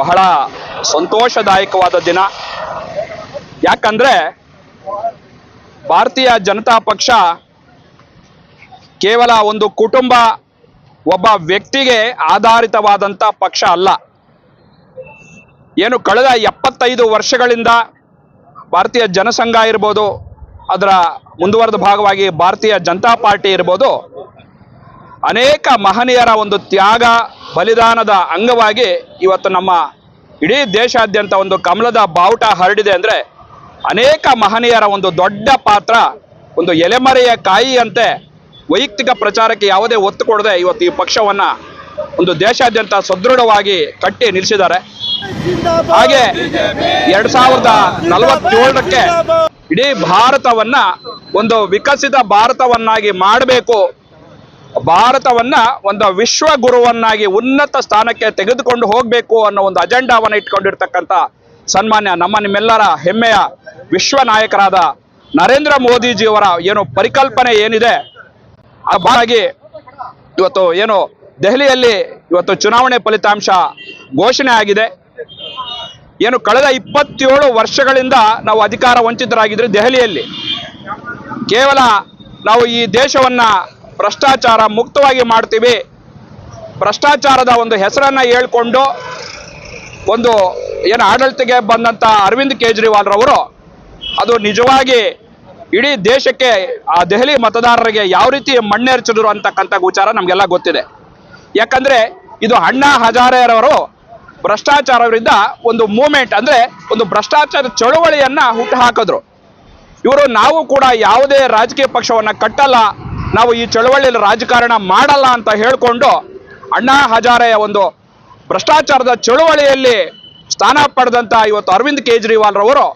ಬಹಳ ಸಂತೋಷದಾಯಕವಾದ ದಿನ. ಯಾಕಂದ್ರೆ ಭಾರತೀಯ ಜನತಾ ಪಕ್ಷ ಕೇವಲ ಒಂದು ಕುಟುಂಬ, ಒಬ್ಬ ವ್ಯಕ್ತಿಗೆ ಆಧಾರಿತವಾದಂಥ ಪಕ್ಷ ಅಲ್ಲ. ಏನು ಕಳೆದ ಎಪ್ಪತ್ತೈದು ವರ್ಷಗಳಿಂದ ಭಾರತೀಯ ಜನಸಂಘ ಇರ್ಬೋದು, ಅದರ ಮುಂದುವರೆದ ಭಾಗವಾಗಿ ಭಾರತೀಯ ಜನತಾ ಪಾರ್ಟಿ ಇರ್ಬೋದು, ಅನೇಕ ಮಹನೀಯರ ಒಂದು ತ್ಯಾಗ ಬಲಿದಾನದ ಅಂಗವಾಗಿ ಇವತ್ತು ನಮ್ಮ ಇಡೀ ದೇಶಾದ್ಯಂತ ಒಂದು ಕಮಲದ ಬಾವುಟ ಹರಡಿದೆ ಅಂದರೆ ಅನೇಕ ಮಹನೀಯರ ಒಂದು ದೊಡ್ಡ ಪಾತ್ರ, ಒಂದು ಎಲೆಮರೆಯ ಕಾಯಿಯಂತೆ ವೈಯಕ್ತಿಕ ಪ್ರಚಾರಕ್ಕೆ ಯಾವುದೇ ಒತ್ತು ಕೊಡದೆ ಇವತ್ತು ಈ ಪಕ್ಷವನ್ನ ಒಂದು ದೇಶಾದ್ಯಂತ ಸದೃಢವಾಗಿ ಕಟ್ಟಿ ನಿಲ್ಲಿಸಿದ್ದಾರೆ. ಹಾಗೆ ಎರಡ್ ಸಾವಿರದ ನಲವತ್ತೇಳಕ್ಕೆ ಇಡೀ ಭಾರತವನ್ನ ಒಂದು ವಿಕಸಿತ ಭಾರತವನ್ನಾಗಿ ಮಾಡಬೇಕು ಭಾರತವನ್ನ ಒಂದು ವಿಶ್ವ ಗುರುವನ್ನಾಗಿ ಉನ್ನತ ಸ್ಥಾನಕ್ಕೆ ತೆಗೆದುಕೊಂಡು ಹೋಗಬೇಕು ಅನ್ನೋ ಒಂದು ಅಜೆಂಡಾವನ್ನ ಇಟ್ಕೊಂಡಿರ್ತಕ್ಕಂಥ ಸನ್ಮಾನ್ಯ ನಮ್ಮ ನಿಮ್ಮೆಲ್ಲರ ಹೆಮ್ಮೆಯ ವಿಶ್ವ ನಾಯಕರಾದ ನರೇಂದ್ರ ಮೋದಿಜಿಯವರ ಏನು ಪರಿಕಲ್ಪನೆ ಏನಿದೆ ಹಾಗಾಗಿ ಇವತ್ತು ಏನು ದೆಹಲಿಯಲ್ಲಿ ಇವತ್ತು ಚುನಾವಣೆ ಫಲಿತಾಂಶ ಘೋಷಣೆ ಆಗಿದೆ. ಏನು ಕಳೆದ ಇಪ್ಪತ್ತೇಳು ವರ್ಷಗಳಿಂದ ನಾವು ಅಧಿಕಾರ ವಂಚಿತರಾಗಿದ್ರೆ ದೆಹಲಿಯಲ್ಲಿ. ಕೇವಲ ನಾವು ಈ ದೇಶವನ್ನ ಭ್ರಷ್ಟಾಚಾರ ಮುಕ್ತವಾಗಿ ಮಾಡ್ತೀವಿ. ಭ್ರಷ್ಟಾಚಾರದ ಒಂದು ಹೆಸರನ್ನ ಹೇಳ್ಕೊಂಡು ಒಂದು ಏನು ಆಡಳಿತಕ್ಕೆ ಬಂದಂತ ಅರವಿಂದ್ ಕೇಜ್ರಿವಾಲ್ ರವರು, ಅದು ನಿಜವಾಗಿ ಇಡೀ ದೇಶಕ್ಕೆ, ಆ ದೆಹಲಿ ಮತದಾರರಿಗೆ ಯಾವ ರೀತಿ ಮಣ್ಣೆರಚಿದ್ರು ಅಂತಕ್ಕಂಥ ವಿಚಾರ ನಮಗೆಲ್ಲ ಗೊತ್ತಿದೆ. ಯಾಕಂದ್ರೆ ಇದು ಅಣ್ಣಾ ಹಜಾರೆರವರು ಭ್ರಷ್ಟಾಚಾರವರಿಂದ ಒಂದು ಮೂಮೆಂಟ್, ಅಂದ್ರೆ ಒಂದು ಭ್ರಷ್ಟಾಚಾರ ಚಳುವಳಿಯನ್ನು ಹುಟ್ಟು ಹಾಕಿದ್ರು. ಇವರು ನಾವು ಕೂಡ ಯಾವುದೇ ರಾಜಕೀಯ ಪಕ್ಷವನ್ನ ಕಟ್ಟಲ್ಲ ನಾವು ಈ ಚಳವಳಿಯಲ್ಲಿ ರಾಜಕಾರಣ ಮಾಡಲ್ಲ ಅಂತ ಹೇಳಿಕೊಂಡು ಅಣ್ಣಾ ಹಜಾರೆಯ ಒಂದು ಭ್ರಷ್ಟಾಚಾರದ ಚಳುವಳಿಯಲ್ಲಿ ಸ್ಥಾನ ಪಡೆದಂತ ಇವತ್ತು ಅರವಿಂದ್ ಕೇಜ್ರಿವಾಲ್ ರವರು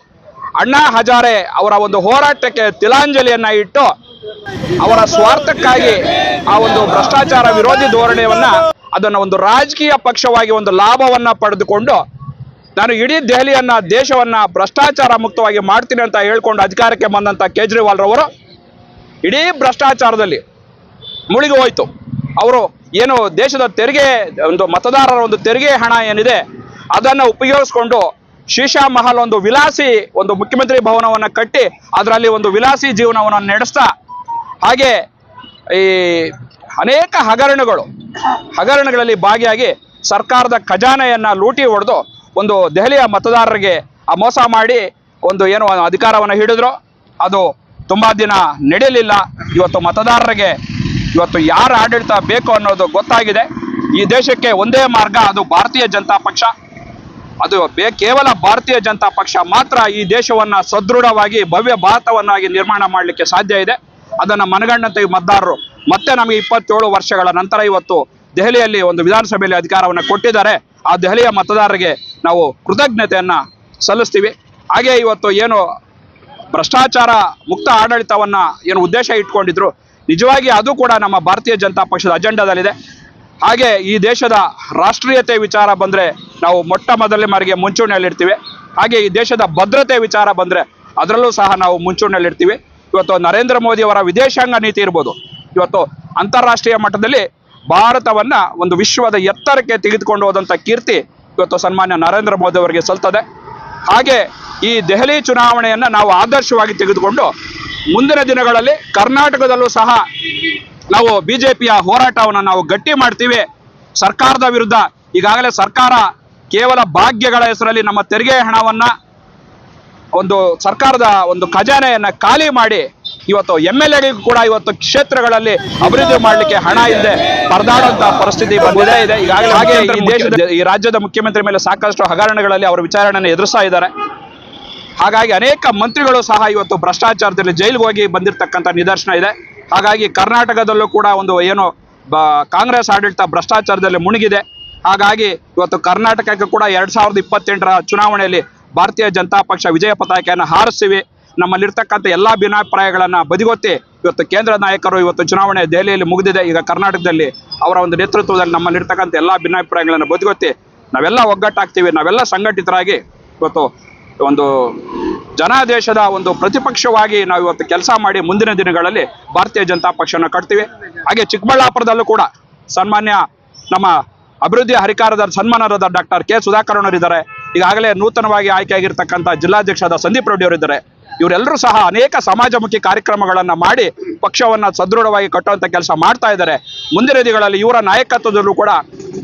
ಅಣ್ಣಾ ಹಜಾರೆ ಅವರ ಒಂದು ಹೋರಾಟಕ್ಕೆ ತಿಲಾಂಜಲಿಯನ್ನ ಇಟ್ಟು ಅವರ ಸ್ವಾರ್ಥಕ್ಕಾಗಿ ಆ ಒಂದು ಭ್ರಷ್ಟಾಚಾರ ವಿರೋಧಿ ಧೋರಣೆಯನ್ನ ಅದನ್ನ ಒಂದು ರಾಜಕೀಯ ಪಕ್ಷವಾಗಿ ಒಂದು ಲಾಭವನ್ನ ಪಡೆದುಕೊಂಡು ನಾನು ಇಡೀ ದೆಹಲಿಯನ್ನ ದೇಶವನ್ನ ಭ್ರಷ್ಟಾಚಾರ ಮುಕ್ತವಾಗಿ ಮಾಡ್ತೀನಿ ಅಂತ ಹೇಳ್ಕೊಂಡು ಅಧಿಕಾರಕ್ಕೆ ಬಂದಂತ ಕೇಜ್ರಿವಾಲ್ ರವರು ಇಡೀ ಭ್ರಷ್ಟಾಚಾರದಲ್ಲಿ ಮುಳುಗಿ ಹೋಯ್ತು. ಅವರು ಏನು ದೇಶದ ತೆರಿಗೆ, ಒಂದು ಮತದಾರರ ಒಂದು ತೆರಿಗೆ ಹಣ ಏನಿದೆ, ಅದನ್ನು ಉಪಯೋಗಿಸ್ಕೊಂಡು ಶೀಶಾ ಮಹಲ್ ಒಂದು ವಿಲಾಸಿ ಒಂದು ಮುಖ್ಯಮಂತ್ರಿ ಭವನವನ್ನ ಕಟ್ಟಿ, ಅದರಲ್ಲಿ ಒಂದು ವಿಲಾಸಿ ಜೀವನವನ್ನು ನಡೆಸ್ತಾ, ಹಾಗೆ ಈ ಅನೇಕ ಹಗರಣಗಳು, ಹಗರಣಗಳಲ್ಲಿ ಭಾಗಿಯಾಗಿ ಸರ್ಕಾರದ ಖಜಾನೆಯನ್ನ ಲೂಟಿ ಹೊಡೆದು ಒಂದು ದೆಹಲಿಯ ಮತದಾರರಿಗೆ ಆ ಮೋಸ ಮಾಡಿ ಒಂದು ಏನು ಅಧಿಕಾರವನ್ನು ಹಿಡಿದ್ರು. ಅದು ತುಂಬಾ ದಿನ ನಡೆಯಲಿಲ್ಲ. ಇವತ್ತು ಮತದಾರರಿಗೆ ಇವತ್ತು ಯಾರ ಆಡಳಿತ ಬೇಕು ಅನ್ನೋದು ಗೊತ್ತಾಗಿದೆ. ಈ ದೇಶಕ್ಕೆ ಒಂದೇ ಮಾರ್ಗ, ಅದು ಭಾರತೀಯ ಜನತಾ ಪಕ್ಷ. ಅದು ಕೇವಲ ಭಾರತೀಯ ಜನತಾ ಪಕ್ಷ ಮಾತ್ರ ಈ ದೇಶವನ್ನ ಸದೃಢವಾಗಿ, ಭವ್ಯ ಭಾರತವನ್ನಾಗಿ ನಿರ್ಮಾಣ ಮಾಡಲಿಕ್ಕೆ ಸಾಧ್ಯ ಇದೆ. ಅದನ್ನ ಮನಗಂಡಂತೆ ಮತದಾರರು ಮತ್ತೆ ನಮಗೆ ಇಪ್ಪತ್ತೇಳು ವರ್ಷಗಳ ನಂತರ ಇವತ್ತು ದೆಹಲಿಯಲ್ಲಿ ಒಂದು ವಿಧಾನಸಭೆಯಲ್ಲಿ ಅಧಿಕಾರವನ್ನು ಕೊಟ್ಟಿದ್ದಾರೆ. ಆ ದೆಹಲಿಯ ಮತದಾರರಿಗೆ ನಾವು ಕೃತಜ್ಞತೆಯನ್ನ ಸಲ್ಲಿಸ್ತೀವಿ. ಹಾಗೆ ಇವತ್ತು ಏನು ಭ್ರಷ್ಟಾಚಾರ ಮುಕ್ತ ಆಡಳಿತವನ್ನ ಏನು ಉದ್ದೇಶ ಇಟ್ಕೊಂಡಿದ್ರು, ನಿಜವಾಗಿ ಅದು ಕೂಡ ನಮ್ಮ ಭಾರತೀಯ ಜನತಾ ಪಕ್ಷದ ಅಜೆಂಡಾದಲ್ಲಿದೆ. ಹಾಗೆ ಈ ದೇಶದ ರಾಷ್ಟ್ರೀಯತೆ ವಿಚಾರ ಬಂದ್ರೆ ನಾವು ಮೊಟ್ಟ ಮೊದಲನೇ ಮಾರಿಗೆ ಮುಂಚೂಣಿಯಲ್ಲಿರ್ತೀವಿ. ಹಾಗೆ ಈ ದೇಶದ ಭದ್ರತೆ ವಿಚಾರ ಬಂದ್ರೆ ಅದರಲ್ಲೂ ಸಹ ನಾವು ಮುಂಚೂಣಿಯಲ್ಲಿರ್ತೀವಿ. ಇವತ್ತು ನರೇಂದ್ರ ಮೋದಿ ಅವರ ವಿದೇಶಾಂಗ ನೀತಿ ಇರ್ಬೋದು. ಇವತ್ತು ಅಂತಾರಾಷ್ಟ್ರೀಯ ಮಟ್ಟದಲ್ಲಿ ಭಾರತವನ್ನ ಒಂದು ವಿಶ್ವದ ಎತ್ತರಕ್ಕೆ ತೆಗೆದುಕೊಂಡು ಕೀರ್ತಿ ಇವತ್ತು ಸನ್ಮಾನ್ಯ ನರೇಂದ್ರ ಮೋದಿ ಅವರಿಗೆ ಸಲ್ತದೆ. ಹಾಗೆ ಈ ದೆಹಲಿ ಚುನಾವಣೆಯನ್ನ ನಾವು ಆದರ್ಶವಾಗಿ ತೆಗೆದುಕೊಂಡು ಮುಂದಿನ ದಿನಗಳಲ್ಲಿ ಕರ್ನಾಟಕದಲ್ಲೂ ಸಹ ನಾವು ಬಿಜೆಪಿಯ ಹೋರಾಟವನ್ನು ನಾವು ಗಟ್ಟಿ ಮಾಡ್ತೀವಿ. ಸರ್ಕಾರದ ವಿರುದ್ಧ ಈಗಾಗಲೇ ಸರ್ಕಾರ ಕೇವಲ ಭಾಗ್ಯಗಳ ಹೆಸರಲ್ಲಿ ನಮ್ಮ ತೆರಿಗೆ ಹಣವನ್ನ ಒಂದು ಸರ್ಕಾರದ ಒಂದು ಖಜಾನೆಯನ್ನ ಖಾಲಿ ಮಾಡಿ ಇವತ್ತು ಎಂ ಎಲ್ ಎಗಳಿಗೂ ಕೂಡ ಇವತ್ತು ಕ್ಷೇತ್ರಗಳಲ್ಲಿ ಅಭಿವೃದ್ಧಿ ಮಾಡಲಿಕ್ಕೆ ಹಣ ಇಲ್ಲದೆ ಪರದಾಡುವಂತಹ ಪರಿಸ್ಥಿತಿ ಬಂದಿದೆ. ಇದೆ ಈಗಾಗಲೇ ಹಾಗೆ ಈ ದೇಶದ ಈ ರಾಜ್ಯದ ಮುಖ್ಯಮಂತ್ರಿ ಮೇಲೆ ಸಾಕಷ್ಟು ಹಗರಣಗಳಲ್ಲಿ ಅವರು ವಿಚಾರಣೆಯನ್ನು ಎದುರಿಸ್ತಾ ಇದ್ದಾರೆ. ಹಾಗಾಗಿ ಅನೇಕ ಮಂತ್ರಿಗಳು ಸಹ ಇವತ್ತು ಭ್ರಷ್ಟಾಚಾರದಲ್ಲಿ ಜೈಲಿಗೆ ಹೋಗಿ ಬಂದಿರತಕ್ಕಂಥ ನಿದರ್ಶನ ಇದೆ. ಹಾಗಾಗಿ ಕರ್ನಾಟಕದಲ್ಲೂ ಕೂಡ ಒಂದು ಏನು ಕಾಂಗ್ರೆಸ್ ಆಡಳಿತ ಭ್ರಷ್ಟಾಚಾರದಲ್ಲಿ ಮುಳುಗಿದೆ ಹಾಗಾಗಿ ಇವತ್ತು ಕರ್ನಾಟಕಕ್ಕೆ ಕೂಡ ಎರಡ್ ಸಾವಿರದ ಇಪ್ಪತ್ತೆಂಟರ ಚುನಾವಣೆಯಲ್ಲಿ ಭಾರತೀಯ ಜನತಾ ಪಕ್ಷ ವಿಜಯ ಪತಾಕೆಯನ್ನು ಹಾರಿಸ್ತೀವಿ ನಮ್ಮಲ್ಲಿರ್ತಕ್ಕಂಥ ಎಲ್ಲಾ ಭಿನ್ನಾಭಿಪ್ರಾಯಗಳನ್ನ ಬದಿಗೊತ್ತಿ ಇವತ್ತು ಕೇಂದ್ರ ನಾಯಕರು ಇವತ್ತು ಚುನಾವಣೆ ದೆಹಲಿಯಲ್ಲಿ ಮುಗಿದಿದೆ. ಈಗ ಕರ್ನಾಟಕದಲ್ಲಿ ಅವರ ಒಂದು ನೇತೃತ್ವದಲ್ಲಿ ನಮ್ಮಲ್ಲಿರ್ತಕ್ಕಂಥ ಎಲ್ಲ ಭಿನ್ನಾಭಿಪ್ರಾಯಗಳನ್ನು ಬದಿಗೊತ್ತಿ ನಾವೆಲ್ಲ ಒಗ್ಗಟ್ಟಾಗ್ತೀವಿ. ನಾವೆಲ್ಲ ಸಂಘಟಿತರಾಗಿ ಇವತ್ತು ಒಂದು ಜನಾದೇಶದ ಒಂದು ಪ್ರತಿಪಕ್ಷವಾಗಿ ನಾವು ಇವತ್ತು ಕೆಲಸ ಮಾಡಿ ಮುಂದಿನ ದಿನಗಳಲ್ಲಿ ಭಾರತೀಯ ಜನತಾ ಪಕ್ಷನ ಕಟ್ತೀವಿ. ಹಾಗೆ ಚಿಕ್ಕಬಳ್ಳಾಪುರದಲ್ಲೂ ಕೂಡ ಸನ್ಮಾನ್ಯ ನಮ್ಮ ಅಭಿವೃದ್ಧಿ ಹರಿಕಾರದ ಸನ್ಮಾನರಾದ ಡಾಕ್ಟರ್ ಕೆ ಸುಧಾಕರಣವರಿದ್ದಾರೆ ಈಗಾಗಲೇ ನೂತನವಾಗಿ ಆಯ್ಕೆಯಾಗಿರ್ತಕ್ಕಂಥ ಜಿಲ್ಲಾಧ್ಯಕ್ಷರಾದ ಸಂದೀಪ್ ರೆಡ್ಡಿ ಅವರಿದ್ದಾರೆ ಇವರೆಲ್ಲರೂ ಸಹ ಅನೇಕ ಸಮಾಜಮುಖಿ ಕಾರ್ಯಕ್ರಮಗಳನ್ನು ಮಾಡಿ ಪಕ್ಷವನ್ನು ಸದೃಢವಾಗಿ ಕಟ್ಟುವಂಥ ಕೆಲಸ ಮಾಡ್ತಾ ಇದ್ದಾರೆ. ಮುಂದಿನ ದಿನಗಳಲ್ಲಿ ಇವರ ನಾಯಕತ್ವದಲ್ಲೂ ಕೂಡ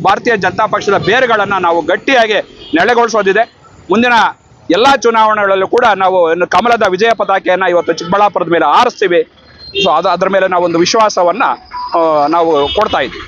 ಭಾರತೀಯ ಜನತಾ ಪಕ್ಷದ ಬೇರುಗಳನ್ನು ನಾವು ಗಟ್ಟಿಯಾಗಿ ನೆಲೆಗೊಳಿಸೋದಿದೆ. ಮುಂದಿನ ಎಲ್ಲ ಚುನಾವಣೆಗಳಲ್ಲೂ ಕೂಡ ನಾವು ಕಮಲದ ವಿಜಯ ಪತಾಕೆಯನ್ನು ಇವತ್ತು ಚಿಕ್ಕಬಳ್ಳಾಪುರದ ಮೇಲೆ ಆರಿಸ್ತೀವಿ ಸೊ ಅದು ಅದರ ಮೇಲೆ ನಾವು ಒಂದು ವಿಶ್ವಾಸವನ್ನು ನಾವು ಕೊಡ್ತಾ ಇದ್ದೀವಿ.